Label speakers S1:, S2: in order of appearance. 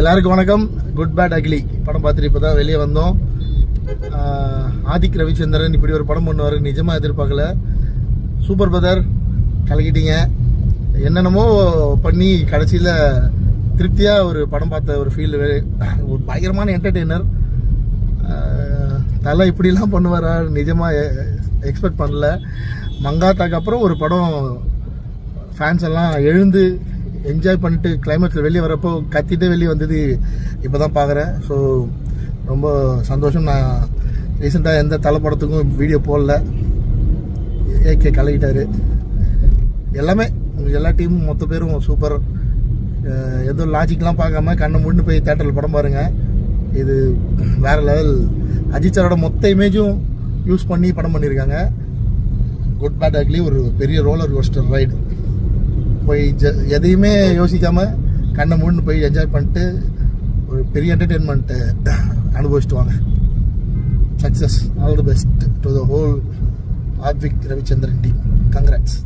S1: எல்லாருக்கும் வணக்கம். Good bad ugly படம் பார்த்துட்டு இப்போ தான் வெளியே வந்தோம். ஆதிக் ரவிச்சந்திரன் இப்படி ஒரு படம் பண்ணுவார். நிஜமாக எதிர்பார்க்கல. சூப்பர் பிரதர் கலக்கிட்டீங்க. என்னென்னமோ பண்ணி கடைசியில் திருப்தியாக ஒரு படம் பார்த்த ஒரு ஃபீல் ஒரு பயங்கரமான என்டர்டெய்னர் தலை இப்படிலாம் பண்ணுவாரா? நிஜமாக எக்ஸ்பெக்ட் பண்ணல. மங்காத்தாக்கு அப்புறம் ஒரு படம் ஃபேன்ஸ் எல்லாம் எழுந்து என்ஜாய் பண்ணிட்டு கிளைமேட்டில் வெளியே வரப்போ கத்திட்டே வெளியே வந்தது இப்போ தான் பார்க்குறேன் ஸோ ரொம்ப சந்தோஷம். நான் ரீசெண்டாக எந்த தலைப்படத்துக்கும் வீடியோ போடல. ஏகே கலகிட்டார் எல்லாமே எல்லா டீமும் மொத்த பேரும் சூப்பர் எதுவும் லாஜிக்லாம் பார்க்காம கண்ணை மூடின்னு போய் தேட்டரில் படம் பாருங்கள் இது வேற லெவல் அஜித் சாரோட மொத்த இமேஜும் யூஸ் பண்ணி படம் பண்ணியிருக்காங்க குட் பேட் அக்லி ஒரு பெரிய ரோலர் கோஸ்டர் ரைடு போய் ஜ எதையுமே யோசிக்காமல் கண்ணை மூடின்னு போய் என்ஜாய் பண்ணிட்டு ஒரு பெரிய என்டர்டெயின்மெண்ட்டு அனுபவிச்சுட்டு வாங்க success all the best to the whole Aadvik Ravichandran team congrats